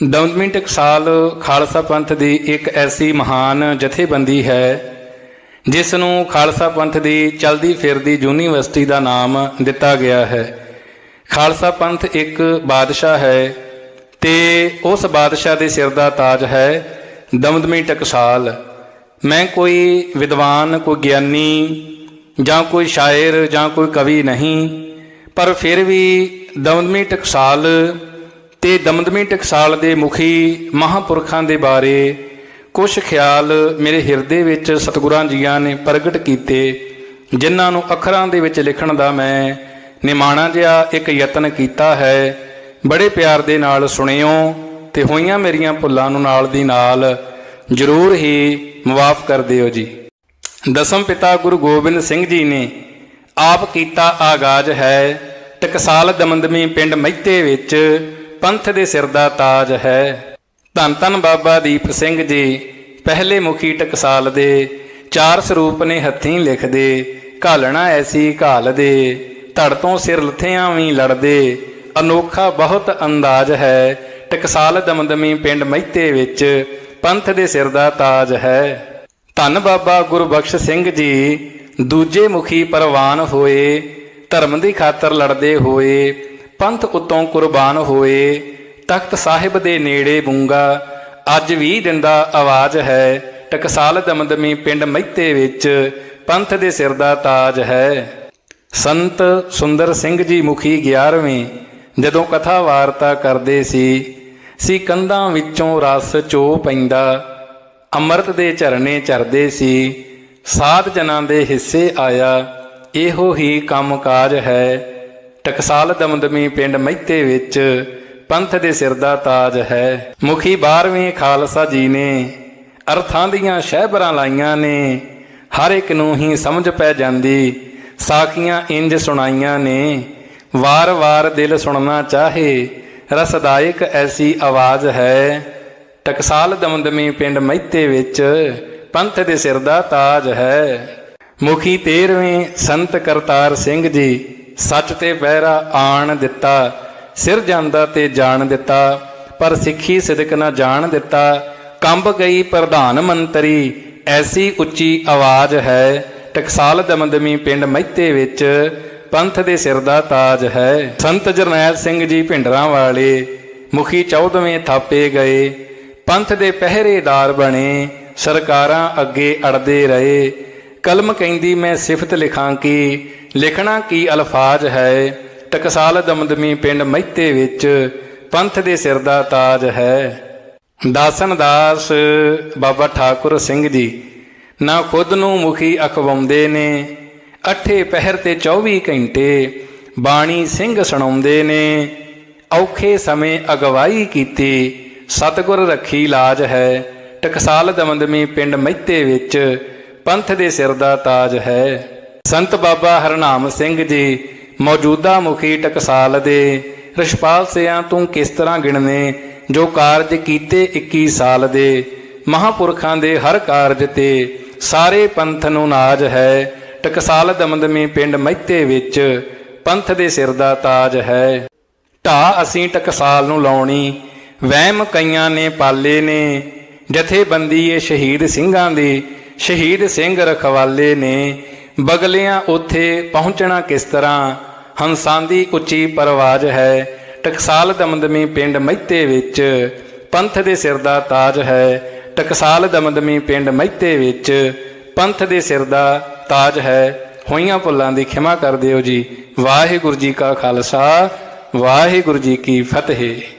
ਦਮਦਮੀ ਟਕਸਾਲ ਖਾਲਸਾ ਪੰਥ ਦੀ ਇੱਕ ਐਸੀ ਮਹਾਨ ਜਥੇਬੰਦੀ ਹੈ ਜਿਸ ਨੂੰ ਖਾਲਸਾ ਪੰਥ ਦੀ ਚਲਦੀ ਫਿਰਦੀ ਯੂਨੀਵਰਸਿਟੀ ਦਾ ਨਾਮ ਦਿੱਤਾ ਗਿਆ ਹੈ। ਖਾਲਸਾ ਪੰਥ ਇੱਕ ਬਾਦਸ਼ਾਹ ਹੈ ਤੇ ਉਸ ਬਾਦਸ਼ਾਹ ਦੇ ਸਿਰ ਦਾ ਤਾਜ ਹੈ ਦਮਦਮੀ ਟਕਸਾਲ ਮੈਂ ਕੋਈ ਵਿਦਵਾਨ, ਕੋਈ ਗਿਆਨੀ ਜਾਂ ਕੋਈ ਸ਼ਾਇਰ ਜਾਂ ਕੋਈ ਕਵੀ ਨਹੀਂ, ਪਰ ਫਿਰ ਵੀ ਦਮਦਮੀ ਟਕਸਾਲ ਤੇ ਦਮਦਮੀ ਟਕਸਾਲ ਦੇ ਮੁਖੀ ਮਹਾਪੁਰਖਾਂ ਦੇ ਬਾਰੇ ਕੁਝ ਖਿਆਲ ਮੇਰੇ ਹਿਰਦੇ ਵਿੱਚ ਸਤਿਗੁਰਾਂ ਜੀਆਂ ਨੇ ਪ੍ਰਗਟ ਕੀਤੇ, ਜਿਨ੍ਹਾਂ ਨੂੰ ਅੱਖਰਾਂ ਦੇ ਵਿੱਚ ਲਿਖਣ ਦਾ ਮੈਂ ਨਿਮਾਣਾ ਜਿਹਾ ਇੱਕ ਯਤਨ ਕੀਤਾ ਹੈ। ਬੜੇ ਪਿਆਰ ਦੇ ਨਾਲ ਸੁਣਿਓ ਤੇ ਹੋਈਆਂ ਮੇਰੀਆਂ ਭੁੱਲਾਂ ਨੂੰ ਨਾਲ ਦੀ ਨਾਲ ਜ਼ਰੂਰ ਹੀ ਮਾਫ ਕਰ ਦਿਓ ਜੀ। ਦਸਮ ਪਿਤਾ ਗੁਰੂ ਗੋਬਿੰਦ ਸਿੰਘ ਜੀ ਨੇ ਆਪ ਕੀਤਾ ਆਗਾਜ਼ ਹੈ, ਟਕਸਾਲ ਦਮਦਮੀ ਪਿੰਡ ਮਹਿਤੇ ਵਿੱਚ ਪੰਥ ਦੇ ਸਿਰ ਦਾ ਤਾਜ ਹੈ। ਧੰਨ ਧੰਨ ਬਾਬਾ ਦੀਪ ਸਿੰਘ ਜੀ, ਪਹਿਲੇ ਮੁਖੀ ਟਕਸਾਲ ਦੇ ਚਾਰ ਸਰੂਪ ਨੇ ਹੱਥੀਂ ਲਿਖਦੇ, ਘਾਲਣਾ ਐਸੀ ਘਾਲ ਦੇ ਧੜ ਤੋਂ ਸਿਰ ਲਥਿਆਂ ਵੀ ਲੜਦੇ, ਅਨੋਖਾ ਬਹੁਤ ਅੰਦਾਜ਼ ਹੈ। ਟਕਸਾਲ ਦਮਦਮੀ ਪਿੰਡ ਮਹਿਤੇ ਵਿੱਚ ਪੰਥ ਦੇ ਸਿਰ ਦਾ ਤਾਜ ਹੈ। ਧੰਨ ਬਾਬਾ ਗੁਰਬਖਸ਼ ਸਿੰਘ ਜੀ, ਦੂਜੇ ਮੁਖੀ ਪਰਵਾਨ ਹੋਏ, ਧਰਮ ਦੀ ਖਾਤਰ ਲੜਦੇ ਹੋਏ ਪੰਥ ਉਤੋਂ ਕੁਰਬਾਨ ਹੋਏ, ਤਖਤ ਸਾਹਿਬ ਦੇ ਨੇੜੇ ਬੂੰਗਾ, ਅੱਜ ਵੀ ਦਿੰਦਾ ਆਵਾਜ਼ ਹੈ, ਟਕਸਾਲ ਦਮਦਮੀ ਪਿੰਡ ਮਹਿਤੇ ਵਿੱਚ, ਪੰਥ ਦੇ ਸਿਰ ਦਾ ਤਾਜ ਹੈ। ਸੰਤ ਸੁੰਦਰ ਸਿੰਘ ਜੀ ਮੁਖੀ 11ਵੇਂ ਜਦੋਂ ਕਥਾ ਵਾਰਤਾ ਕਰਦੇ ਸੀ ਸੀ ਕੰਧਾਂ ਵਿੱਚੋਂ ਰਸ ਚੋ ਪੈਂਦਾ, ਅੰਮ੍ਰਿਤ ਦੇ ਝਰਨੇ ਚਰਦੇ ਸੀ, ਸਾਧ ਜਨਾਂ ਦੇ ਹਿੱਸੇ ਆਇਆ, ਇਹੋ ਹੀ ਕੰਮਕਾਜ ਹੈ। ਟਕਸਾਲ ਦਮਦਮੀ ਪਿੰਡ ਮਹਿਤੇ ਵਿੱਚ ਪੰਥ ਦੇ ਸਿਰ ਦਾ ਤਾਜ ਹੈ। ਮੁਖੀ 12ਵੇਂ ਖਾਲਸਾ ਜੀ ਨੇ ਅਰਥਾਂ ਦੀਆਂ ਸ਼ਹਿਬਰਾਂ ਲਾਈਆਂ ਨੇ। ਹਰ ਇੱਕ ਨੂੰ ਹੀ ਸਮਝ ਪੈ ਜਾਂਦੀ। ਸਾਖੀਆਂ ਇੰਜ ਸੁਣਾਈਆਂ ਨੇ। ਵਾਰ-ਵਾਰ ਦਿਲ ਸੁਣਨਾ ਚਾਹੇ, ਰਸਦਾਇਕ ਐਸੀ ਆਵਾਜ਼ ਹੈ। ਟਕਸਾਲ ਦਮਦਮੀ ਪਿੰਡ ਮਹਿਤੇ ਵਿੱਚ ਪੰਥ ਦੇ ਸਿਰ ਦਾ ਤਾਜ ਹੈ। ਮੁਖੀ 13ਵੇਂ ਸੰਤ ਕਰਤਾਰ ਸਿੰਘ ਜੀ ਸੱਚ ਤੇ ਪਹਿਰਾ ਆਣ ਦਿੱਤਾ, ਸਿਰ ਜਾਂਦਾ ਤੇ ਜਾਣ ਦਿੱਤਾ, ਪਰ ਸਿੱਖੀ ਸਿਦਕ ਨਾ ਜਾਣ ਦਿੱਤਾ। ਕੰਬ ਗਈ ਪ੍ਰਧਾਨ ਮੰਤਰੀ, ਐਸੀ ਉੱਚੀ ਆਵਾਜ਼ ਹੈ, ਟਕਸਾਲ ਦਮਦਮੀ ਪਿੰਡ ਮਹਿਤੇ ਵਿੱਚ, ਪੰਥ ਦੇ ਸਿਰ ਦਾ ਤਾਜ ਹੈ। ਸੰਤ ਜਰਨੈਲ ਸਿੰਘ ਜੀ ਭਿੰਡਰਾਂ ਵਾਲੇ, ਮੁਖੀ 14ਵੇਂ ਥਾਪੇ ਗਏ। ਪੰਥ ਦੇ ਪਹਿਰੇਦਾਰ ਬਣੇ, ਸਰਕਾਰਾਂ ਅੱਗੇ ਅੜਦੇ ਰਹੇ। ਕਲਮ ਕਹਿੰਦੀ, ਮੈਂ ਸਿਫਤ ਲਿਖਾਂ ਕਿ ਲਿਖਣਾ ਕੀ ਅਲਫਾਜ਼ ਹੈ? ਟਕਸਾਲ ਦਮਦਮੀ ਪਿੰਡ ਮਹਿਤੇ ਵਿੱਚ ਪੰਥ ਦੇ ਸਿਰ ਦਾ ਤਾਜ ਹੈ। ਦਾਸਨ ਦਾਸ ਬਾਬਾ ਠਾਕੁਰ ਸਿੰਘ ਜੀ, ਨਾ ਖੁਦ ਨੂੰ ਮੁਖੀ ਅਖਵਾਉਂਦੇ ਨੇ। ਅੱਠੇ ਪਹਿਰ ਤੇ 24 ਘੰਟੇ ਬਾਣੀ ਸਿੰਘ ਸੁਣਾਉਂਦੇ ਨੇ। ਔਖੇ ਸਮੇਂ ਅਗਵਾਈ ਕੀਤੀ, ਸਤਿਗੁਰ ਰੱਖੀ ਲਾਜ ਹੈ। ਟਕਸਾਲ ਦਮਦਮੀ ਪਿੰਡ ਮਹਿਤੇ ਵਿੱਚ ਪੰਥ ਦੇ ਸਿਰ ਦਾ ਤਾਜ ਹੈ। ਸੰਤ ਬਾਬਾ ਹਰਨਾਮ ਸਿੰਘ ਜੀ ਮੌਜੂਦਾ ਮੁਖੀ ਟਕਸਾਲ ਦੇ, ਰਿਸ਼ਪਾਲ ਸਿਆਂ, ਤੂੰ ਕਿਸ ਤਰ੍ਹਾਂ ਗਿਣਨੇ ਜੋ ਕਾਰਜ ਕੀਤੇ 21 ਸਾਲ ਦੇ, ਮਹਾਪੁਰਖਾਂ ਦੇ ਹਰ ਕਾਰਜ ਤੇ ਸਾਰੇ ਪੰਥ ਨੂੰ ਨਾਜ ਹੈ। ਟਕਸਾਲ ਦਮਦਮੀ ਪਿੰਡ ਮਹਿਤੇ ਵਿੱਚ ਪੰਥ ਦੇ ਸਿਰ ਦਾ ਤਾਜ ਹੈ। ਢਾ ਅਸੀਂ ਟਕਸਾਲ ਨੂੰ ਲਾਉਣੀ, ਵਹਿਮ ਕਈਆਂ ਨੇ ਪਾਲੇ ਨੇ। ਜਥੇਬੰਦੀ ਇਹ ਸ਼ਹੀਦ ਸਿੰਘਾਂ ਦੀ, ਸ਼ਹੀਦ ਸਿੰਘ ਰਖਵਾਲੇ ਨੇ। ਬਗਲਿਆਂ ਉੱਥੇ ਪਹੁੰਚਣਾ ਕਿਸ ਤਰ੍ਹਾਂ? ਹੰਸਾਂ ਦੀ ਉੱਚੀ ਪਰਵਾਜ ਹੈ। ਟਕਸਾਲ ਦਮਦਮੀ ਪਿੰਡ ਮਹਿਤੇ ਵਿੱਚ ਪੰਥ ਦੇ ਸਿਰ ਦਾ ਤਾਜ ਹੈ। ਟਕਸਾਲ ਦਮਦਮੀ ਪਿੰਡ ਮਹਿਤੇ ਵਿੱਚ ਪੰਥ ਦੇ ਸਿਰ ਦਾ ਤਾਜ ਹੈ। ਹੋਈਆਂ ਭੁੱਲਾਂ ਦੀ ਖਿਮਾ ਕਰ ਦਿਓ ਜੀ। ਵਾਹਿਗੁਰੂ ਜੀ ਕਾ ਖਾਲਸਾ, ਵਾਹਿਗੁਰੂ ਜੀ ਕੀ ਫਤਿਹ।